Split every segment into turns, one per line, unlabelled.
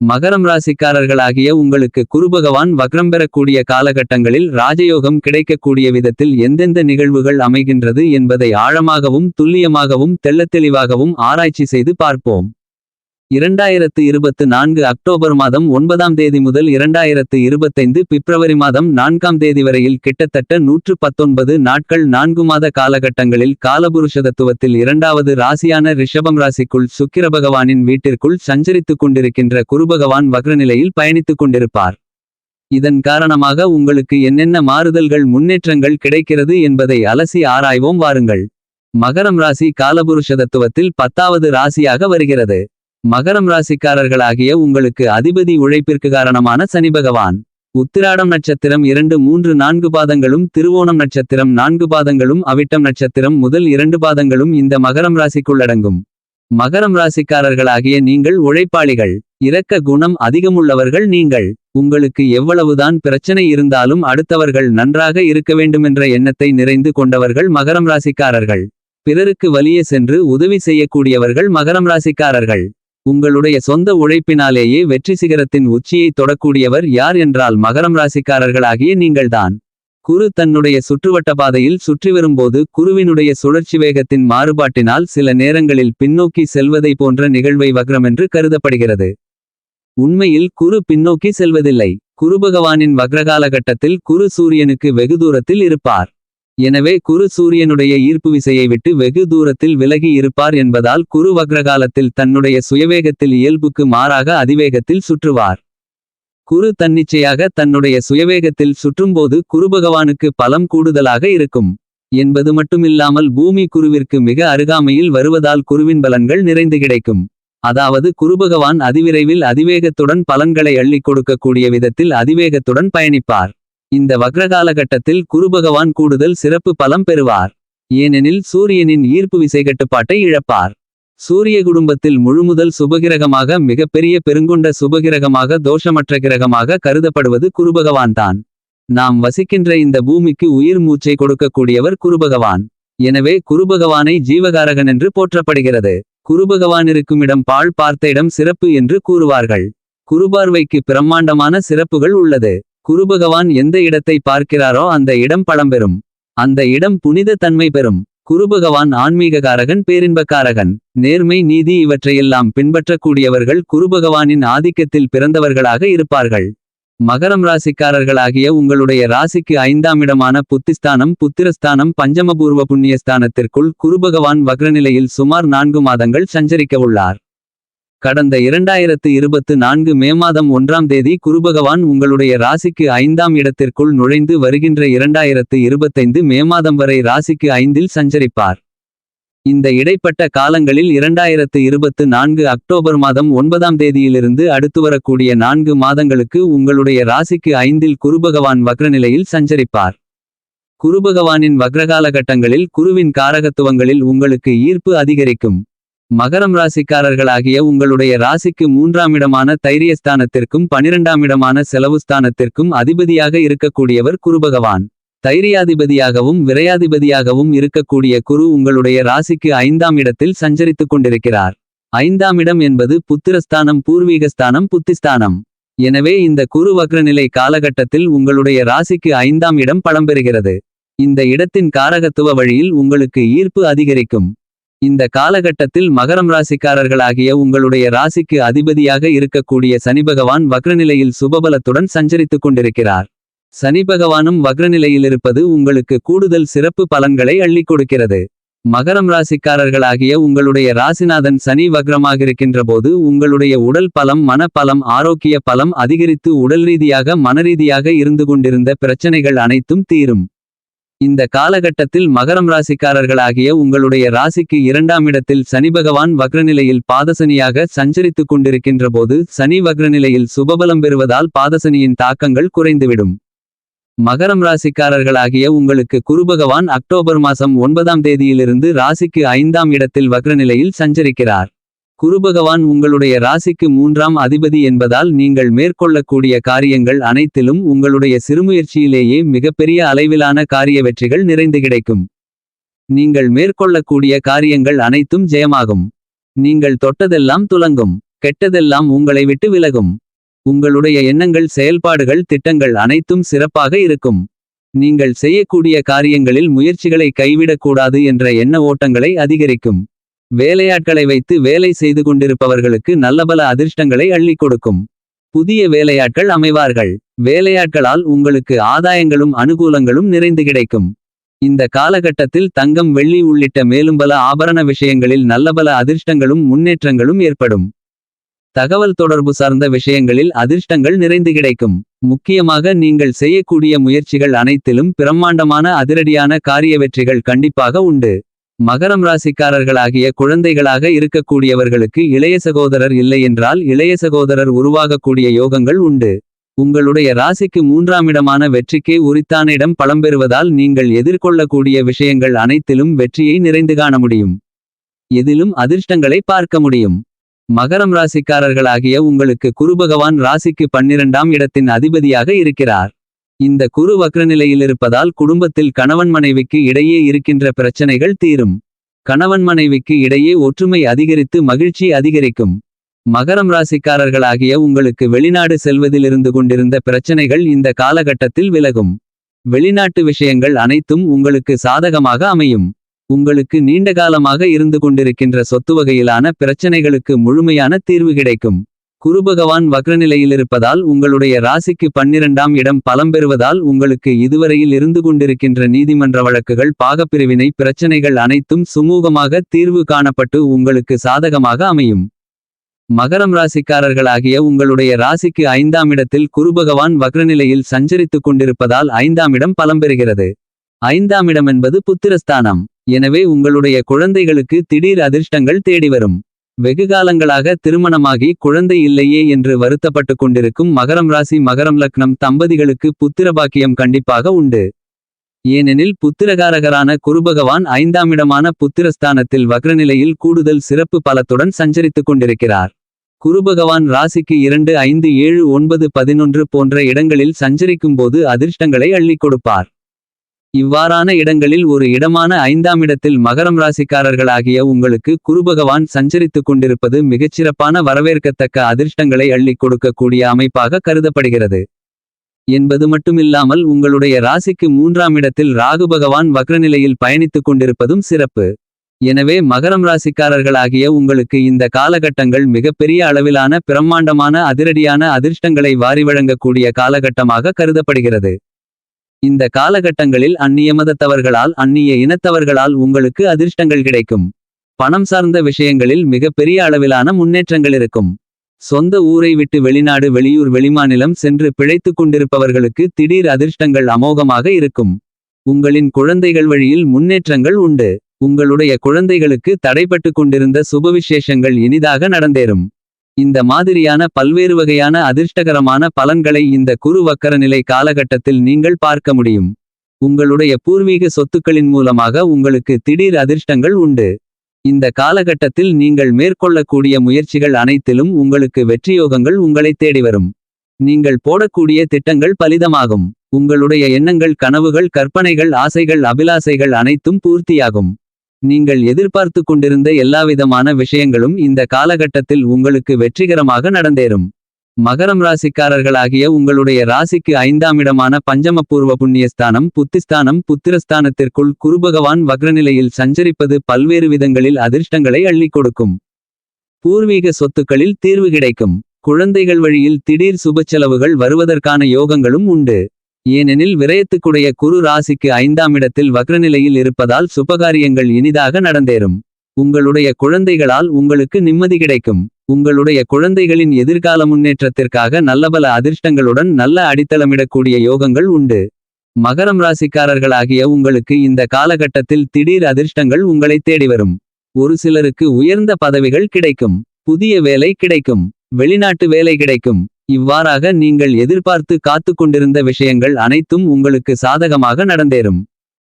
மகரம் ராசிக்காரர்களாகிய உங்களுக்கு குருபகவான் வக்ரம் பெறக்கூடிய காலகட்டங்களில் ராஜயோகம் கிடைக்கக்கூடிய விதத்தில் எந்தெந்த நிகழ்வுகள் அமைகின்றது என்பதை ஆழமாகவும் துல்லியமாகவும் தெள்ளத்தெளிவாகவும் ஆராய்ச்சி செய்து பார்ப்போம். இரண்டாயிரத்து இருபத்து நான்கு அக்டோபர் மாதம் ஒன்பதாம் தேதி முதல் இரண்டாயிரத்து இருபத்தைந்து பிப்ரவரி மாதம் நான்காம் தேதி வரையில் கிட்டத்தட்ட நூற்று பத்தொன்பது நாட்கள் நான்கு மாத காலகட்டங்களில் காலபுருஷதத்துவத்தில் இரண்டாவது ராசியான ரிஷபம் ராசிக்குள் சுக்கிர பகவானின் வீட்டிற்குள் சஞ்சரித்துக் கொண்டிருக்கின்ற குருபகவான் வக்ரநிலையில் பயணித்துக் கொண்டிருப்பார். இதன் காரணமாக உங்களுக்கு என்னென்ன மாறுதல்கள் முன்னேற்றங்கள் கிடைக்கிறது என்பதை அலசி ஆராய்வோம் வாருங்கள். மகரம் ராசி காலபுருஷதத்துவத்தில் பத்தாவது ராசியாக வருகிறது. மகரம் ராசிக்காரர்களாகிய உங்களுக்கு அதிபதி உழைப்பிற்கு காரணமான சனி பகவான். உத்திராடம் நட்சத்திரம் இரண்டு மூன்று நான்கு பாதங்களும் திருவோணம் நட்சத்திரம் நான்கு பாதங்களும் அவிட்டம் நட்சத்திரம் முதல் இரண்டு பாதங்களும் இந்த மகரம் ராசிக்குள்ளடங்கும். மகரம் ராசிக்காரர்களாகிய நீங்கள் உழைப்பாளிகள் இரக்க குணம் அதிகமுள்ளவர்கள் நீங்கள். உங்களுக்கு எவ்வளவுதான் பிரச்சனை இருந்தாலும் அடுத்தவர்கள் நன்றாக இருக்க வேண்டுமென்ற எண்ணத்தை நிறைந்து கொண்டவர்கள் மகரம் ராசிக்காரர்கள். பிறருக்கு வலிய சென்று உதவி செய்யக்கூடியவர்கள் மகரம் ராசிக்காரர்கள். உங்களுடைய சொந்த உழைப்பினாலேயே வெற்றி சிகரத்தின் உச்சியை தொடக்கூடியவர் யார் என்றால் மகரம் ராசிக்காரர்களாகிய நீங்கள்தான். குரு தன்னுடைய சுற்றுவட்ட பாதையில் சுற்றி வரும்போது குருவினுடைய சுழற்சி வேகத்தின் மாறுபாட்டினால் சில நேரங்களில் பின்னோக்கி செல்வதை போன்ற நிகழ்வை வக்ரமென்று கருதப்படுகிறது. உண்மையில் குரு பின்னோக்கி செல்வதில்லை. குரு பகவானின் வக்ரகாலகட்டத்தில் குரு சூரியனுக்கு வெகு தூரத்தில் இருப்பார். எனவே குரு சூரியனுடைய ஈர்ப்பு விசையை விட்டு வெகு தூரத்தில் விலகி இருப்பார் என்பதால் குரு வக்ரகாலத்தில் தன்னுடைய சுயவேகத்தில் இயல்புக்கு மாறாக அதிவேகத்தில் சுற்றுவார். குரு தன்னிச்சையாக தன்னுடைய சுயவேகத்தில் சுற்றும்போது குருபகவானுக்கு பலம் கூடுதலாக இருக்கும். என்பது மட்டுமில்லாமல் பூமி குருவிற்கு மிக அருகாமையில் வருவதால் குருவின் பலன்கள் நிறைந்து கிடைக்கும். அதாவது குருபகவான் அதிவிரைவில் அதிவேகத்துடன் பலன்களை அள்ளிக் கொடுக்கக்கூடிய விதத்தில் அதிவேகத்துடன் பயணிப்பார். இந்த வக்ரகாலகட்டத்தில் குருபகவான் கூடுதல் சிறப்பு பலம் பெறுவார். ஏனெனில் சூரியனின் ஈர்ப்பு விசை கட்டுப்பாட்டை இழப்பார். சூரிய குடும்பத்தில் முழுமுதல் சுபகிரகமாக மிகப்பெரிய பெருங்கொண்ட சுபகிரகமாக தோஷமற்ற கிரகமாக கருதப்படுவது குருபகவான்தான். நாம் வசிக்கின்ற இந்த பூமிக்கு உயிர் மூச்சை கொடுக்கக்கூடியவர் குருபகவான். எனவே குருபகவானை ஜீவகாரகன் என்று போற்றப்படுகிறது. குருபகவான் இருக்கும் இடம் பாழ் பார்த்த இடம் சிறப்பு என்று கூறுவார்கள். குருபார்வைக்கு பிரம்மாண்டமான சிறப்புகள் உள்ளது. குருபகவான் எந்த இடத்தை பார்க்கிறாரோ அந்த இடம் பழம்பெறும் அந்த இடம் புனித தன்மை பெறும். குருபகவான் ஆன்மீககாரகன் பேரின்பக்காரகன். நேர்மை நீதி இவற்றையெல்லாம் பின்பற்றக்கூடியவர்கள் குருபகவானின் ஆதிக்கத்தில் பிறந்தவர்களாக இருப்பார்கள். மகரம் ராசிக்காரர்களாகிய உங்களுடைய ராசிக்கு ஐந்தாம் இடமான புத்திஸ்தானம் புத்திரஸ்தானம் பஞ்சமபூர்வ புண்ணியஸ்தானத்திற்குள் குருபகவான் வக்ரநிலையில் சுமார் நான்கு மாதங்கள் சஞ்சரிக்க உள்ளார். கடந்த இரண்டாயிரத்து இருபத்து நான்கு மே மாதம் ஒன்றாம் தேதி குருபகவான் உங்களுடைய ராசிக்கு ஐந்தாம் இடத்திற்குள் நுழைந்து வருகின்ற இரண்டாயிரத்து இருபத்தைந்து மே மாதம் வரை ராசிக்கு ஐந்தில் சஞ்சரிப்பார். இந்த இடைப்பட்ட காலங்களில் இரண்டாயிரத்து இருபத்து நான்கு அக்டோபர் மாதம் ஒன்பதாம் தேதியிலிருந்து அடுத்து வரக்கூடிய நான்கு மாதங்களுக்கு உங்களுடைய ராசிக்கு ஐந்தில் குருபகவான் வக்ரநிலையில் சஞ்சரிப்பார். குருபகவானின் வக்ரகால கட்டங்களில் குருவின் காரகத்துவங்களில் உங்களுக்கு ஈர்ப்பு அதிகரிக்கும். மகரம் ராசிக்காரர்களாகிய உங்களுடைய ராசிக்கு மூன்றாம் இடமான தைரியஸ்தானத்திற்கும் பனிரெண்டாம் இடமான செலவுஸ்தானத்திற்கும் அதிபதியாக இருக்கக்கூடியவர் குருபகவான். தைரியாதிபதியாகவும் விரையாதிபதியாகவும் இருக்கக்கூடிய குரு உங்களுடைய ராசிக்கு ஐந்தாம் இடத்தில் சஞ்சரித்துக் கொண்டிருக்கிறார். ஐந்தாம் இடம் என்பது புத்திரஸ்தானம் பூர்வீகஸ்தானம் புத்திஸ்தானம். எனவே இந்த குரு வக்ரநிலை காலகட்டத்தில் உங்களுடைய ராசிக்கு ஐந்தாம் இடம் பழம்பெறுகிறது இந்த இடத்தின் காரகத்துவ வழியில் உங்களுக்கு ஈர்ப்பு அதிகரிக்கும். இந்த காலகட்டத்தில் மகரம் ராசிக்காரர்களாகிய உங்களுடைய ராசிக்கு அதிபதியாக இருக்கக்கூடிய சனி பகவான் வக்ரநிலையில் சுபபலத்துடன் சஞ்சரித்துக் கொண்டிருக்கிறார். சனி பகவானும் வக்ரநிலையிலிருப்பது உங்களுக்கு கூடுதல் சிறப்பு பலன்களை அள்ளிக் கொடுக்கிறது. மகரம் ராசிக்காரர்களாகிய உங்களுடைய ராசிநாதன் சனி வக்ரமாகிருக்கின்ற போது உங்களுடைய உடல் பலம் மனப்பலம் ஆரோக்கிய பலம் அதிகரித்து உடல் ரீதியாக மனரீதியாக இருந்து கொண்டிருந்த பிரச்சனைகள் அனைத்தும் தீரும். இந்த காலகட்டத்தில் மகரம் ராசிக்காரர்களாகிய உங்களுடைய ராசிக்கு இரண்டாம் இடத்தில் சனி பகவான் வக்ரநிலையில் பாதசனியாக சஞ்சரித்துக் கொண்டிருக்கின்ற போது சனி வக்ரநிலையில் சுபபலம் பெறுவதால் பாதசனியின் தாக்கங்கள் குறைந்துவிடும். மகரம் ராசிக்காரர்களாகிய உங்களுக்கு குருபகவான் அக்டோபர் மாதம் ஒன்பதாம் தேதியிலிருந்து ராசிக்கு ஐந்தாம் இடத்தில் வக்ரநிலையில் சஞ்சரிக்கிறார். குருபகவான் உங்களுடைய ராசிக்கு மூன்றாம் அதிபதி என்பதால் நீங்கள் மேற்கொள்ளக்கூடிய காரியங்கள் அனைத்திலும் உங்களுடைய சிறுமுயற்சியிலேயே மிகப்பெரிய அளவிலான காரிய வெற்றிகள் நிறைந்து கிடைக்கும். நீங்கள் மேற்கொள்ளக்கூடிய காரியங்கள் அனைத்தும் ஜெயமாகும். நீங்கள் தொட்டதெல்லாம் துலங்கும். கெட்டதெல்லாம் உங்களை விட்டு விலகும். உங்களுடைய எண்ணங்கள் செயல்பாடுகள் திட்டங்கள் அனைத்தும் சிறப்பாக இருக்கும். நீங்கள் செய்யக்கூடிய காரியங்களில் முயற்சிகளை கைவிடக்கூடாது என்ற எண்ண ஓட்டங்களை அதிகரிக்கும். வேலையாட்களை வைத்து வேலை செய்து கொண்டிருப்பவர்களுக்கு நல்லபல அதிர்ஷ்டங்களை அள்ளிக் கொடுக்கும். புதிய வேலையாட்கள் அமைவார்கள். வேலையாட்களால் உங்களுக்கு ஆதாயங்களும் அனுகூலங்களும் நிறைந்து கிடைக்கும். இந்த காலகட்டத்தில் தங்கம் வெள்ளி உள்ளிட்ட மேலும் பல ஆபரண விஷயங்களில் நல்லபல அதிர்ஷ்டங்களும் முன்னேற்றங்களும் ஏற்படும். தகவல் தொடர்பு சார்ந்த விஷயங்களில் அதிர்ஷ்டங்கள் நிறைந்து கிடைக்கும். முக்கியமாக நீங்கள் செய்யக்கூடிய முயற்சிகள் அனைத்திலும் பிரம்மாண்டமான அதிரடியான காரிய வெற்றிகள் கண்டிப்பாக உண்டு. மகரம் ராசிக்காரர்களாகிய குழந்தைகளாக இருக்கக்கூடியவர்களுக்கு இளைய சகோதரர் இல்லையென்றால் இளைய சகோதரர் உருவாகக்கூடிய யோகங்கள் உண்டு. உங்களுடைய ராசிக்கு மூன்றாமிடமான வெற்றிக்கே உரித்தான இடம் பெறுவதால் நீங்கள் எதிர்கொள்ளக்கூடிய விஷயங்கள் அனைத்திலும் வெற்றியை நிறைந்து காண முடியும். எதிலும் அதிர்ஷ்டங்களை பார்க்க முடியும். மகரம் ராசிக்காரர்களாகிய உங்களுக்கு குருபகவான் ராசிக்கு பன்னிரண்டாம் இடத்தின் அதிபதியாக இருக்கிறார். இந்த குரு வக்ரநிலையில் இருப்பதால் குடும்பத்தில் கணவன் மனைவிக்கு இடையே இருக்கின்ற பிரச்சனைகள் தீரும். கணவன் மனைவிக்கு இடையே ஒற்றுமை அதிகரித்து மகிழ்ச்சி அதிகரிக்கும். மகரம் ராசிக்காரர்களாகிய உங்களுக்கு வெளிநாடு செல்வதிலிருந்து கொண்டிருந்த பிரச்சனைகள் இந்த காலகட்டத்தில் விலகும். வெளிநாட்டு விஷயங்கள் அனைத்தும் உங்களுக்கு சாதகமாக அமையும். உங்களுக்கு நீண்ட காலமாக இருந்து கொண்டிருக்கின்ற சொத்து வகையிலான பிரச்சனைகளுக்கு முழுமையான தீர்வு கிடைக்கும். குருபகவான் வக்ரநிலையிலிருப்பதால் உங்களுடைய ராசிக்கு பன்னிரண்டாம் இடம் பலம் பெறுவதால் உங்களுக்கு இதுவரையில் இருந்து கொண்டிருக்கின்ற நீதிமன்ற வழக்குகள் பாகப்பிரிவினை பிரச்சனைகள் அனைத்தும் சுமூகமாக தீர்வு காணப்பட்டு உங்களுக்கு சாதகமாக அமையும். மகரம் ராசிக்காரர்களாகிய உங்களுடைய ராசிக்கு ஐந்தாம் இடத்தில் குருபகவான் வக்ரநிலையில் சஞ்சரித்துக் கொண்டிருப்பதால் ஐந்தாம் இடம் பலம் பெறுகிறது. ஐந்தாம் இடம் என்பது புத்திரஸ்தானம். எனவே உங்களுடைய குழந்தைகளுக்கு திடீர் அதிர்ஷ்டங்கள் தேடி வரும் வெகுகாலங்களாக திருமணமாகி குழந்தை இல்லையே என்று வருத்தப்பட்டு கொண்டிருக்கும் மகரம் ராசி மகரம் லக்னம் தம்பதிகளுக்கு புத்திரபாக்கியம் கண்டிப்பாக உண்டு. ஏனெனில் புத்திரகாரகரான குருபகவான் ஐந்தாம் இடமான புத்திரஸ்தானத்தில் வக்ரநிலையில் கூடுதல் சிறப்பு பலத்துடன் சஞ்சரித்துக் கொண்டிருக்கிறார். குருபகவான் ராசிக்கு இரண்டு ஐந்து ஏழு ஒன்பது பதினொன்று போன்ற இடங்களில் சஞ்சரிக்கும்போது அதிர்ஷ்டங்களை அள்ளிக் கொடுப்பார். இவ்வாறான இடங்களில் ஒரு இடமான ஐந்தாம் இடத்தில் மகரம் ராசிக்காரர்களாகிய உங்களுக்கு குருபகவான் சஞ்சரித்துக் கொண்டிருப்பது மிகச்சிறப்பான வரவேற்கத்தக்க அதிர்ஷ்டங்களை அள்ளிக் கொடுக்கக்கூடிய அமைப்பாக கருதப்படுகிறது. என்பது மட்டுமில்லாமல் உங்களுடைய ராசிக்கு மூன்றாம் இடத்தில் ராகு பகவான் வக்ரநிலையில் பயணித்துக் கொண்டிருப்பதும் சிறப்பு. எனவே மகரம் ராசிக்காரர்களாகிய உங்களுக்கு இந்த காலகட்டங்கள் மிகப்பெரிய அளவிலான பிரம்மாண்டமான அதிரடியான அதிர்ஷ்டங்களை வாரி வழங்கக்கூடிய காலகட்டமாக கருதப்படுகிறது. இந்த காலகட்டங்களில் அந்நிய மதத்தவர்களால் அந்நிய இனத்தவர்களால் உங்களுக்கு அதிர்ஷ்டங்கள் கிடைக்கும். பணம் சார்ந்த விஷயங்களில் மிகப்பெரிய அளவிலான முன்னேற்றங்கள் இருக்கும். சொந்த ஊரை விட்டு வெளிநாடு வெளியூர் வெளிமாநிலம் சென்று பிழைத்துக் கொண்டிருப்பவர்களுக்கு திடீர் அதிர்ஷ்டங்கள் அமோகமாக இருக்கும். உங்களின் குழந்தைகள் வழியில் முன்னேற்றங்கள் உண்டு. உங்களுடைய குழந்தைகளுக்கு தடைப்பட்டு கொண்டிருந்த சுபவிசேஷங்கள் இனிதாக நடந்தேறும். இந்த மாதிரியான பல்வேறு வகையான அதிர்ஷ்டகரமான பலன்களை இந்த குரு வக்கரநிலை காலகட்டத்தில் நீங்கள் பார்க்க முடியும். உங்களுடைய பூர்வீக சொத்துக்களின் மூலமாக உங்களுக்கு திடீர் அதிர்ஷ்டங்கள் உண்டு. இந்த காலகட்டத்தில் நீங்கள் மேற்கொள்ளக்கூடிய முயற்சிகள் அனைத்திலும் உங்களுக்கு வெற்றியோகங்கள் உங்களை தேடி வரும். நீங்கள் போடக்கூடிய திட்டங்கள் பலிதமாகும். உங்களுடைய எண்ணங்கள் கனவுகள் கற்பனைகள் ஆசைகள் அபிலாசைகள் அனைத்தும் பூர்த்தியாகும். நீங்கள் எதிர்பார்த்து கொண்டிருந்த எல்லாவிதமான விஷயங்களும் இந்த காலகட்டத்தில் உங்களுக்கு வெற்றிகரமாக நடந்தேறும். மகரம் ராசிக்காரர்களாகிய உங்களுடைய ராசிக்கு ஐந்தாம் இடமான பஞ்சமபூர்வ புண்ணியஸ்தானம் புத்திஸ்தானம் புத்திரஸ்தானத்திற்குள் குருபகவான் வக்ரநிலையில் சஞ்சரிப்பது பல்வேறு விதங்களில் அதிர்ஷ்டங்களை அள்ளிக் கொடுக்கும். பூர்வீக சொத்துக்களில் தீர்வு கிடைக்கும். குழந்தைகள் வழியில் திடீர் சுபச்செலவுகள் வருவதற்கான யோகங்களும் உண்டு. ஏனெனில் விரயத்துக்குடைய குரு ராசிக்கு ஐந்தாம் இடத்தில் வக்ரநிலையில் இருப்பதால் சுபகாரியங்கள் இனிதாக நடந்தேறும். உங்களுடைய குழந்தைகளால் உங்களுக்கு நிம்மதி கிடைக்கும். உங்களுடைய குழந்தைகளின் எதிர்கால முன்னேற்றத்திற்காக நல்லபல அதிர்ஷ்டங்களுடன் நல்ல அடித்தளமிடக்கூடிய யோகங்கள் உண்டு. மகரம் ராசிக்காரர்களாகிய உங்களுக்கு இந்த காலகட்டத்தில் திடீர் அதிர்ஷ்டங்கள் உங்களை தேடி வரும். ஒரு சிலருக்கு உயர்ந்த பதவிகள் கிடைக்கும். புதிய வேலை கிடைக்கும். வெளிநாட்டு வேலை கிடைக்கும். இவ்வாறாக நீங்கள் எதிர்பார்த்து காத்து கொண்டிருந்த விஷயங்கள் அனைத்தும் உங்களுக்கு சாதகமாக நடந்தேறும்.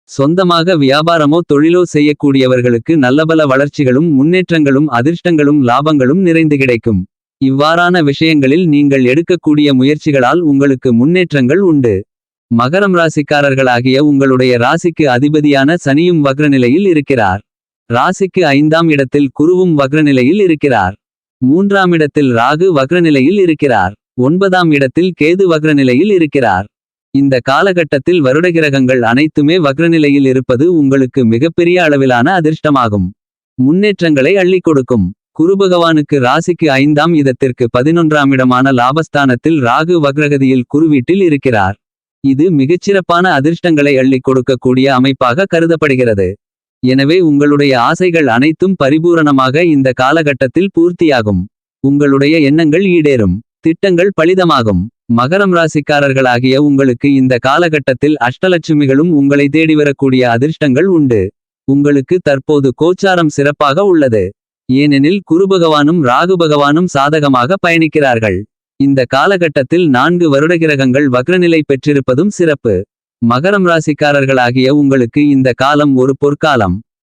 சொந்தமாக வியாபாரமோ தொழிலோ செய்யக்கூடியவர்களுக்கு நல்லபல வளர்ச்சிகளும் முன்னேற்றங்களும் அதிர்ஷ்டங்களும் லாபங்களும் நிறைந்து கிடைக்கும். இவ்வாறான விஷயங்களில் நீங்கள் எடுக்கக்கூடிய முயற்சிகளால் உங்களுக்கு முன்னேற்றங்கள் உண்டு. மகரம் ராசிக்காரர்களாகிய உங்களுடைய ராசிக்கு அதிபதியான சனியும் வக்ரநிலையில் இருக்கிறார். ராசிக்கு ஐந்தாம் இடத்தில் குருவும் வக்ரநிலையில் இருக்கிறார். மூன்றாம் இடத்தில் ராகு வக்ரநிலையில் இருக்கிறார். ஒன்பதாம் இடத்தில் கேது வக்ரநிலையில் இருக்கிறார். இந்த காலகட்டத்தில் வருடகிரகங்கள் அனைத்துமே வக்ரநிலையில் இருப்பது உங்களுக்கு மிகப்பெரிய அளவிலான அதிர்ஷ்டமாகும். முன்னேற்றங்களை அள்ளிக் கொடுக்கும். குருபகவானுக்கு ராசிக்கு ஐந்தாம் இதத்திற்கு பதினொன்றாம் இடமான லாபஸ்தானத்தில் ராகு வக்ரகதியில் குருவீட்டில் இருக்கிறார். இது மிகச்சிறப்பான அதிர்ஷ்டங்களை அள்ளிக் கொடுக்கக்கூடிய அமைப்பாக கருதப்படுகிறது. எனவே உங்களுடைய ஆசைகள் அனைத்தும் பரிபூரணமாக இந்த காலகட்டத்தில் பூர்த்தியாகும். உங்களுடைய எண்ணங்கள் ஈடேறும். திட்டங்கள் பலிதமாகும். மகரம் ராசிக்காரர்களாகிய உங்களுக்கு இந்த காலகட்டத்தில் அஷ்டலட்சுமிகளும் உங்களை தேடிவரக்கூடிய அதிர்ஷ்டங்கள் உண்டு. உங்களுக்கு தற்போது கோச்சாரம் சிறப்பாக உள்ளது. ஏனெனில் குருபகவானும் ராகு பகவானும் சாதகமாக பயணிக்கிறார்கள். இந்த காலகட்டத்தில் நான்கு வருடகிரகங்கள் வக்ரநிலை பெற்றிருப்பதும் சிறப்பு. மகரம் ராசிக்காரர்களாகிய உங்களுக்கு இந்த காலம் ஒரு பொற்காலம்.